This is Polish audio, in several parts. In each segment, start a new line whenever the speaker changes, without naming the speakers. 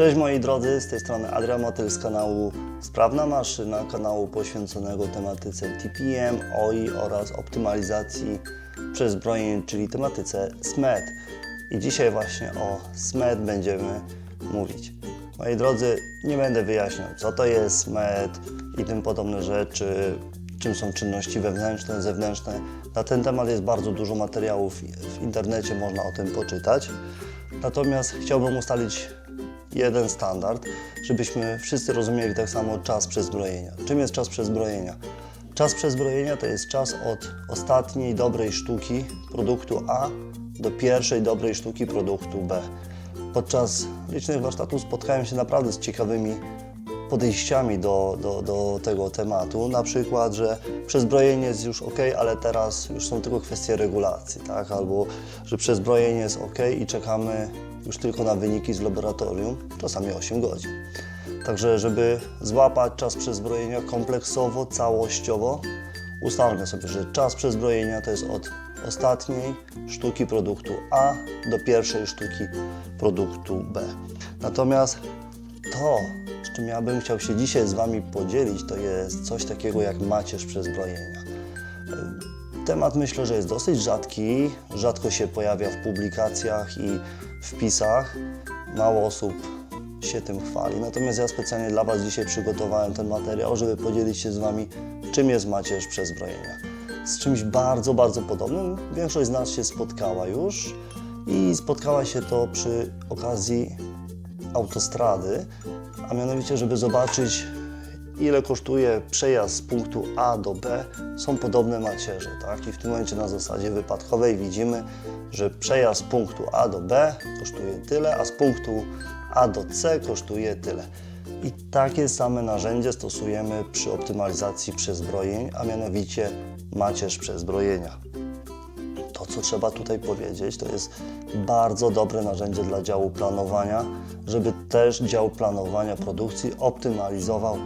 Cześć moi drodzy, z tej strony Adrian Motyl z kanału Sprawna Maszyna, kanału poświęconego tematyce TPM, OI oraz optymalizacji przezbrojeń, czyli tematyce SMED. I dzisiaj właśnie o SMED będziemy mówić. Moi drodzy, nie będę wyjaśniał, co to jest SMED i tym podobne rzeczy, czym są czynności wewnętrzne, zewnętrzne. Na ten temat jest bardzo dużo materiałów w internecie, można o tym poczytać. Natomiast chciałbym ustalić jeden standard, żebyśmy wszyscy rozumieli tak samo czas przezbrojenia. Czym jest czas przezbrojenia? Czas przezbrojenia to jest czas od ostatniej dobrej sztuki produktu A do pierwszej dobrej sztuki produktu B. Podczas licznych warsztatów spotkałem się naprawdę z ciekawymi podejściami do, do, do tego tematu. Na przykład, że przezbrojenie jest już ok, ale teraz już są tylko kwestie regulacji, tak? Albo że przezbrojenie jest ok i czekamy już tylko na wyniki z laboratorium, czasami 8 godzin. Także, żeby złapać czas przezbrojenia kompleksowo, całościowo, ustalmy sobie, że czas przezbrojenia to jest od ostatniej sztuki produktu A do pierwszej sztuki produktu B. Natomiast to, czym ja bym chciał się dzisiaj z Wami podzielić, to jest coś takiego jak macierz przezbrojenia. Temat myślę, że jest dosyć rzadki, rzadko się pojawia w publikacjach i wpisach. Mało osób się tym chwali. Natomiast ja specjalnie dla Was dzisiaj przygotowałem ten materiał, żeby podzielić się z Wami, czym jest macierz przezbrojenia. Z czymś bardzo, bardzo podobnym. Większość z nas się spotkała już i spotkała się to przy okazji autostrady, a mianowicie, żeby zobaczyć, ile kosztuje przejazd z punktu A do B, są podobne macierze. Tak? I w tym momencie na zasadzie wypadkowej widzimy, że przejazd z punktu A do B kosztuje tyle, a z punktu A do C kosztuje tyle. I takie same narzędzie stosujemy przy optymalizacji przezbrojeń, a mianowicie macierz przezbrojenia. Co trzeba tutaj powiedzieć, to jest bardzo dobre narzędzie dla działu planowania, żeby też dział planowania produkcji optymalizował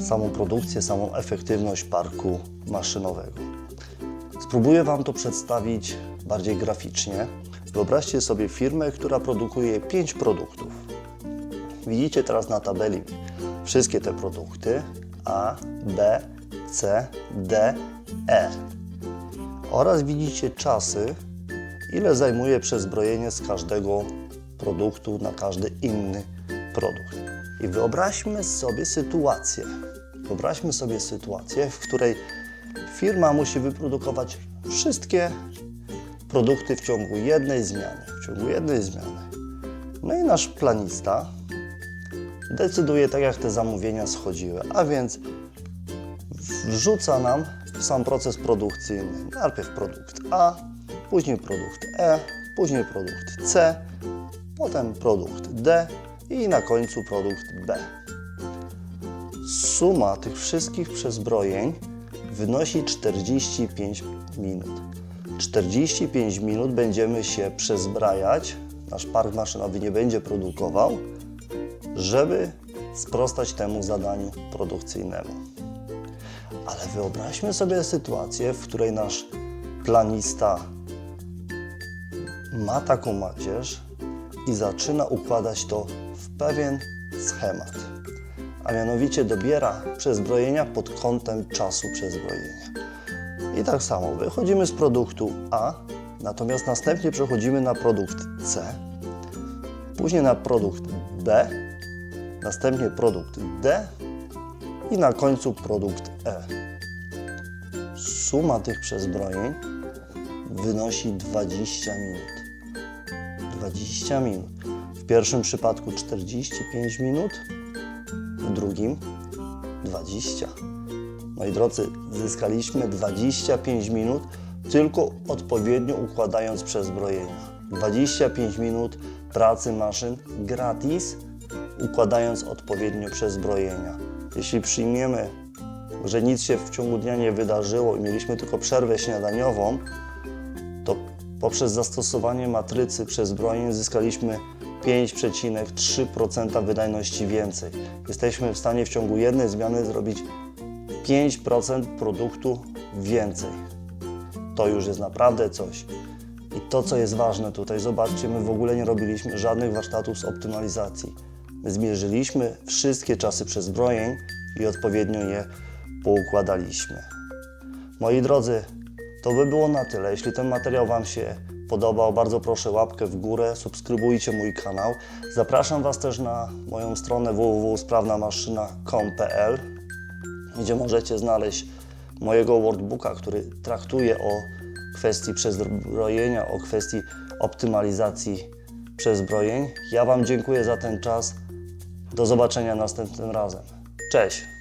samą produkcję, samą efektywność parku maszynowego. Spróbuję Wam to przedstawić bardziej graficznie. Wyobraźcie sobie firmę, która produkuje 5 produktów. Widzicie teraz na tabeli wszystkie te produkty A, B, C, D, E. Oraz widzicie czasy, ile zajmuje przezbrojenie z każdego produktu na każdy inny produkt. I wyobraźmy sobie sytuację. Wyobraźmy sobie sytuację, w której firma musi wyprodukować wszystkie produkty w ciągu jednej zmiany. W ciągu jednej zmiany. No i nasz planista decyduje tak, jak te zamówienia schodziły, a więc wrzuca nam sam proces produkcyjny najpierw produkt A, później produkt E, później produkt C, potem produkt D i na końcu produkt B. Suma tych wszystkich przezbrojeń wynosi 45 minut. 45 minut będziemy się przezbrajać, nasz park maszynowy nie będzie produkował, żeby sprostać temu zadaniu produkcyjnemu. Ale wyobraźmy sobie sytuację, w której nasz planista ma taką macierz i zaczyna układać to w pewien schemat. A mianowicie dobiera przezbrojenia pod kątem czasu przezbrojenia. I tak samo wychodzimy z produktu A, natomiast następnie przechodzimy na produkt C, później na produkt B, następnie produkt D i na końcu produkt E. Suma tych przezbrojeń wynosi 20 minut. 20 minut. W pierwszym przypadku 45 minut, w drugim 20. Moi drodzy, zyskaliśmy 25 minut tylko odpowiednio układając przezbrojenia. 25 minut pracy maszyn gratis, układając odpowiednio przezbrojenia. Jeśli przyjmiemy, że nic się w ciągu dnia nie wydarzyło i mieliśmy tylko przerwę śniadaniową, to poprzez zastosowanie matrycy przezbrojeń zyskaliśmy 5,3% wydajności więcej. Jesteśmy w stanie w ciągu jednej zmiany zrobić 5% produktu więcej. To już jest naprawdę coś. I to, co jest ważne tutaj, zobaczcie, my w ogóle nie robiliśmy żadnych warsztatów z optymalizacji. My zmierzyliśmy wszystkie czasy przezbrojeń i odpowiednio je poukładaliśmy. Moi drodzy, to by było na tyle. Jeśli ten materiał Wam się podobał, bardzo proszę łapkę w górę, subskrybujcie mój kanał. Zapraszam Was też na moją stronę www.sprawnamaszyna.com.pl gdzie możecie znaleźć mojego workbooka, który traktuje o kwestii przezbrojenia, o kwestii optymalizacji przezbrojeń. Ja Wam dziękuję za ten czas. Do zobaczenia następnym razem. Cześć!